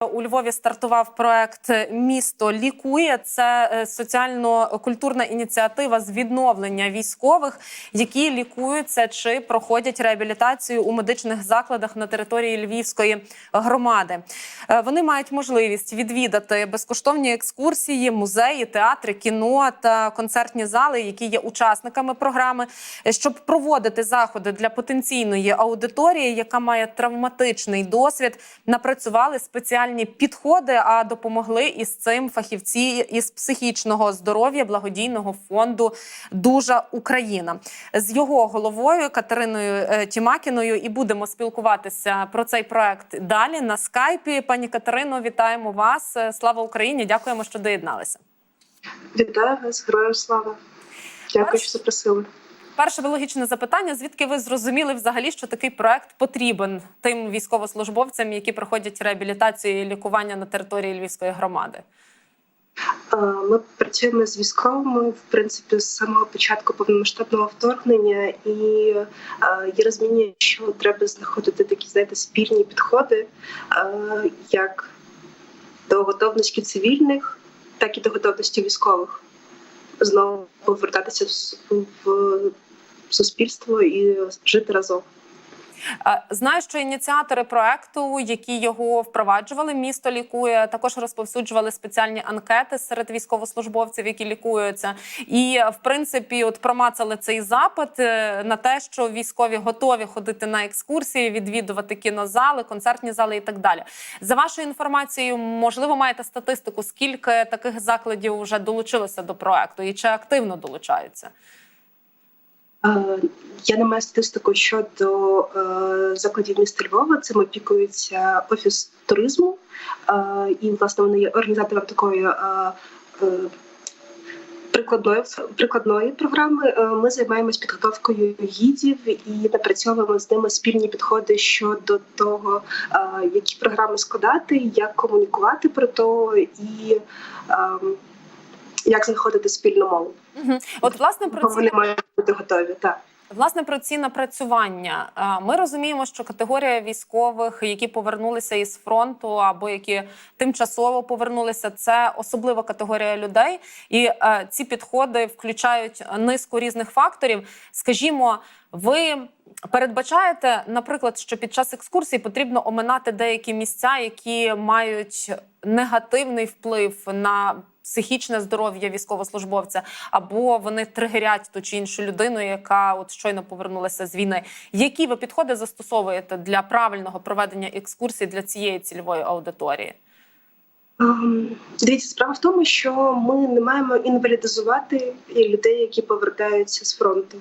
У Львові стартував проект Місто лікує. Це е, соціально-культурна ініціатива з відновлення військових, які лікуються чи проходять реабілітацію у медичних закладах на території Львівської громади. Е, Вони мають можливість відвідати безкоштовні екскурсії, музеї, театри, кіно та концертні зали, які є учасниками програми, е, щоб проводити заходи для потенційної аудиторії, яка має травматичний досвід. Напрацювали спеціальні підходи, а допомогли із цим фахівці із психічного здоров'я благодійного фонду Дужа Україна з його головою Катериною е, Тімакіною. І будемо спілкуватися про цей проект далі на скайпі. Пані Катерино, вітаємо вас! Е, Слава Україні! Дякуємо, що доєдналися. Вітаю вас, героям слава. Дякую, що запросили. Перше логічне запитання: звідки ви зрозуміли взагалі, що такий проект потрібен тим військовослужбовцям, які проходять реабілітацію і лікування на території Львівської громади? Е, Ми працюємо з військовими, в принципі, з самого початку повномасштабного вторгнення, і е, є розуміння, що треба знаходити такі знаєте, спільні підходи, е, як до готовності цивільних, так і до готовності військових. Знову повертатися в суспільство і жити разом. Е, Знаю, що ініціатори проекту, які його впроваджували, місто лікує, також розповсюджували спеціальні анкети серед військовослужбовців, які лікуються. І в принципі, от промацали цей запит е, на те, що військові готові ходити на екскурсії, відвідувати кінозали, концертні зали і так далі. За вашою інформацією, можливо, маєте статистику, скільки таких закладів вже долучилося до проекту і чи активно долучаються? Е, Я не маю статистику щодо е, закладів міста Львова. Цим опікується офіс туризму, е, і власне вони є організатором такої. Прикладної прикладної програми ми займаємось підготовкою гідів і напрацьовуємо з ними спільні підходи щодо того, які програми складати, як комунікувати про то і ем, як знаходити спільну мову. Угу. От власне про ці вони мають бути готові. Так. Власне про ці напрацювання ми розуміємо, що категорія військових, які повернулися із фронту або які тимчасово повернулися, це особлива категорія людей, і е, ці підходи включають низку різних факторів. Скажімо, ви передбачаєте, наприклад, що під час екскурсії потрібно оминати деякі місця, які мають негативний вплив на психічне здоров'я військовослужбовця, або вони тригерять ту чи іншу людину, яка от щойно повернулася з війни. Які ви підходи застосовуєте для правильного проведення екскурсій для цієї цільової аудиторії? Ем, Дивіться, справа в тому, що ми не маємо інвалідизувати людей, які повертаються з фронту.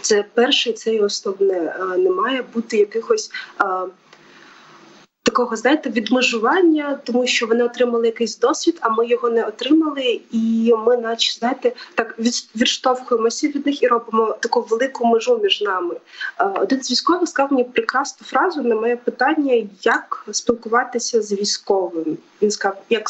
Це перше, це і основне. Е, Не має бути якихось е, такого, знаєте, відмежування, тому що вони отримали якийсь досвід, а ми його не отримали. І ми, наче знаєте, так відштовхуємося від них і робимо таку велику межу між нами. Е, Один з військових сказав мені прекрасну фразу на моє питання, як спілкуватися з військовим. Він сказав, як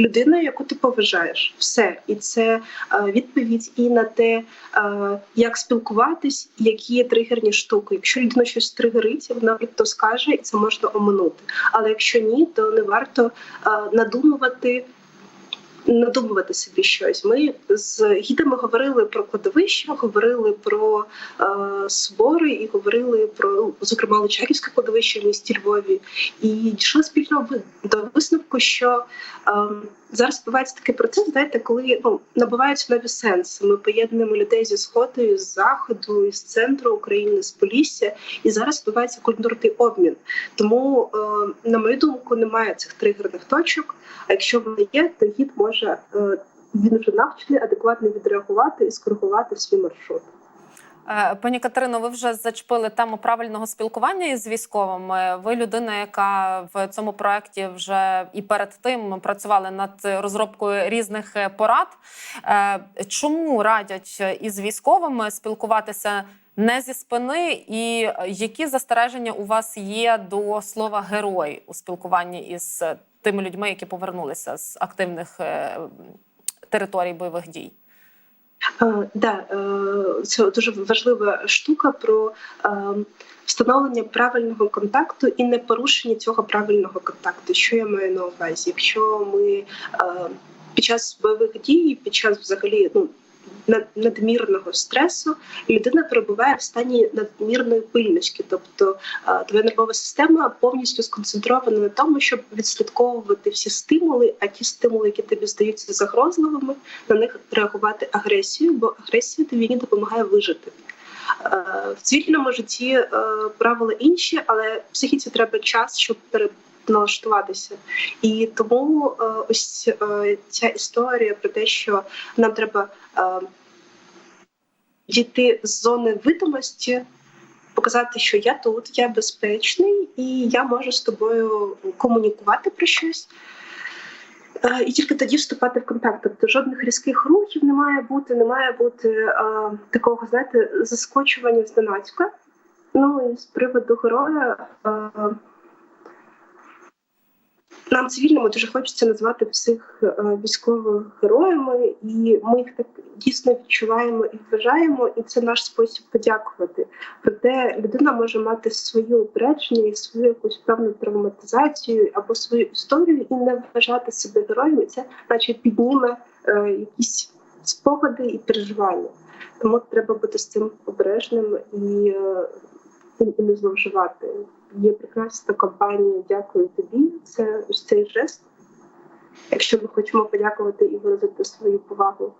людиною, яку ти поважаєш, все. І це е, відповідь і на те, е, як спілкуватись, які є тригерні штуки. Якщо людина щось тригерить, вона то скаже, і це можна оминути. Але якщо ні, то не варто е, надумувати. Надумувати собі щось. Ми з гідами говорили про кладовище, говорили про е, собори і говорили про, зокрема, Лучаківське кладовище в місті Львові. І дійшли спільно до висновку, що е, зараз відбувається такий процес, знаєте, коли ну, набуваються нові сенси. Ми поєднуємо людей зі сходу, з заходу, з центру України, з Полісся, і зараз відбувається культурний обмін. Тому, е, на мою думку, немає цих тригерних точок. А якщо вони є, то гід може е, він вже навчений адекватно відреагувати і скоригувати свій маршрут. Е, Пані Катерино, ви вже зачепили тему правильного спілкування із військовими. Ви людина, яка в цьому проєкті вже і перед тим працювали над розробкою різних е, порад. Е, Чому радять із військовими спілкуватися не зі спини, і які застереження у вас є до слова герой у спілкуванні із тими людьми, які повернулися з активних е, територій бойових дій? Е, да, е, це дуже важлива штука про е, встановлення правильного контакту і не порушення цього правильного контакту. Що я маю на увазі? Якщо ми під час бойових дій, під час взагалі ну. Над- Надмірного стресу людина перебуває в стані надмірної пильності, тобто е, твоя нервова система повністю сконцентрована на тому, щоб відслідковувати всі стимули, а ті стимули, які тобі здаються загрозливими, на них реагувати агресією, бо агресія тобі війні допомагає вижити. Е, В цивільному житті е, правила інші, але психіці треба час, щоб переналаштуватися. І тому е, ось е, ця історія про те, що нам треба е, дійти з зони видимості, показати, що я тут, я безпечний, і я можу з тобою комунікувати про щось. Е, І тільки тоді вступати в контакт. Тобто жодних різких рухів не має бути, не має бути е, такого, знаєте, заскочування зненацька. Ну і з приводу героя. Е, нам цивільними дуже хочеться назвати всіх е, військових героями, і ми їх так дійсно відчуваємо і вважаємо, і це наш спосіб подякувати. Проте людина може мати свої упередження і свою якусь певну травматизацію або свою історію і не вважати себе героєм, і це наче підніме е, якісь спогади і переживання. Тому треба бути з цим обережним і, е, і не зловживати. Є прекрасна компанія Дякую тобі. Це ось цей жест. Якщо ми хочемо подякувати і виразити свою повагу.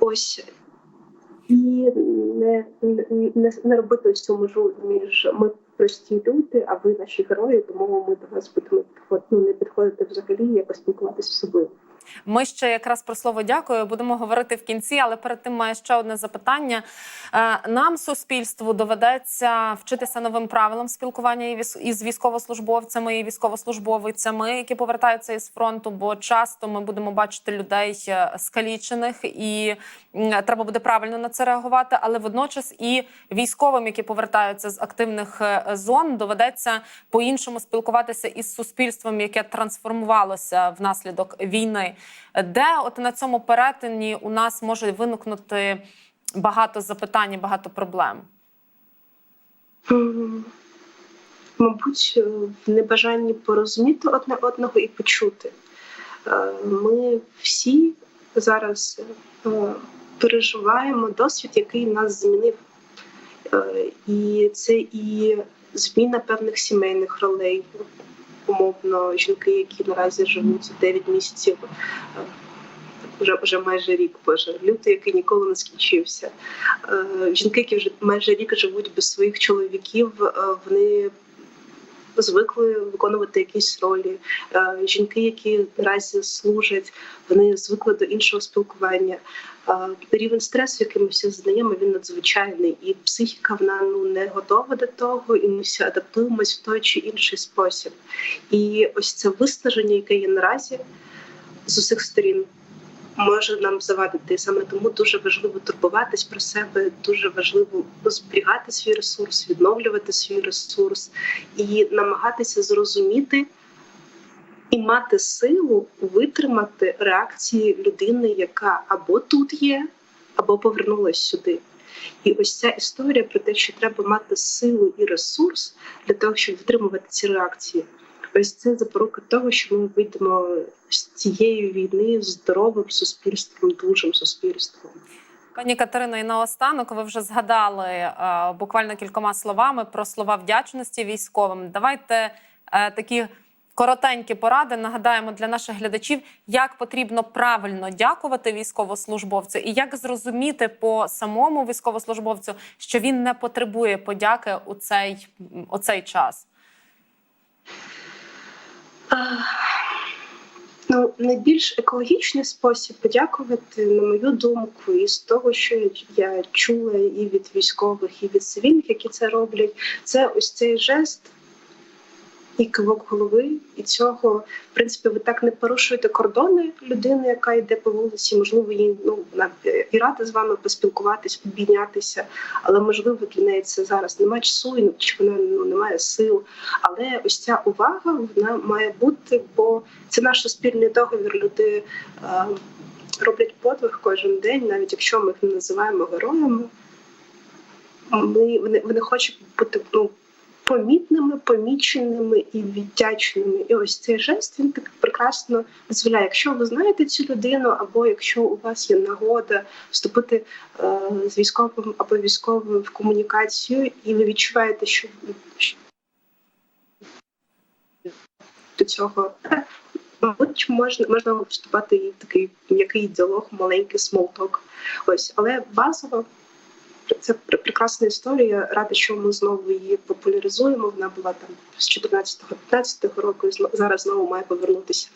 Ось і не, не, не, робити ось цю межу між ми прості люди, а ви наші герої, тому ми до вас будемо ну, не підходити взагалі, якось спілкуватися з собою. Ми ще якраз про слово дякую будемо говорити в кінці, але перед тим маю ще одне запитання. Е, Нам, суспільству, доведеться вчитися новим правилам спілкування із військовослужбовцями і військовослужбовицями, які повертаються із фронту. Бо часто ми будемо бачити людей е, скалічених, і треба буде правильно на це реагувати. Але водночас і військовим, які повертаються з активних е, зон, доведеться по-іншому спілкуватися із суспільством, яке трансформувалося внаслідок війни. Де от на цьому перетині у нас може виникнути багато запитань, багато проблем? Мабуть, е, в небажанні порозуміти одне одного і почути. Е, Ми всі зараз е, переживаємо досвід, який нас змінив. І це і зміна певних сімейних ролей, умовно, жінки, які наразі живуть 9 місяців. е, Вже, вже майже рік, боже, лютий, який ніколи не скінчився. Е, Жінки, які вже майже рік живуть без своїх чоловіків, е, вони звикли виконувати якісь ролі. Е, Жінки, які наразі служать, вони звикли до іншого спілкування. Е, Рівень стресу, який ми всі знаємо, він надзвичайний, і психіка вона ну не готова до того, і ми всі адаптуємось в той чи інший спосіб. І ось це виснаження, яке є наразі з усіх сторін може нам завадити. Саме тому дуже важливо турбуватись про себе, дуже важливо зберігати свій ресурс, відновлювати свій ресурс і намагатися зрозуміти і мати силу витримати реакції людини, яка або тут є, або повернулась сюди. І ось ця історія про те, що треба мати силу і ресурс для того, щоб витримувати ці реакції. Ось це запорука того, що ми вийдемо з цієї війни здоровим суспільством, дужим суспільством. Пані Катерино, і наостанок ви вже згадали е, буквально кількома словами про слова вдячності військовим. Давайте е, такі коротенькі поради нагадаємо для наших глядачів, як потрібно правильно дякувати військовослужбовцю, і як зрозуміти по самому військовослужбовцю, що він не потребує подяки у цей, у цей час. Ну, найбільш екологічний спосіб подякувати, на мою думку, і з того, що я чула і від військових, і від цивільних, які це роблять, це ось цей жест і кивок голови, і цього, в принципі, ви так не порушуєте кордони людини, яка йде по вулиці. Можливо, їй ну вона і рада з вами поспілкуватись, обійнятися, але можливо для неї це зараз немає часу, чи вона ну немає сил. Але ось ця увага вона має бути, бо це наш суспільний договір. Люди е, роблять подвиг кожен день, навіть якщо ми їх не називаємо героями. Ми вони, вони хочуть бути ну, помітними, поміченими і віддяченими. І ось цей жест він так прекрасно дозволяє. Якщо ви знаєте цю людину, або якщо у вас є нагода вступити е, з військовим або військовим в комунікацію, і ви відчуваєте, що до цього. Мабуть, можна можна вступати і в такий м'який діалог, маленький смолток. Ось, але базово це прекрасна історія. Рада, що ми знову її популяризуємо. Вона була там з 14-15 року. зараз знову має повернутися.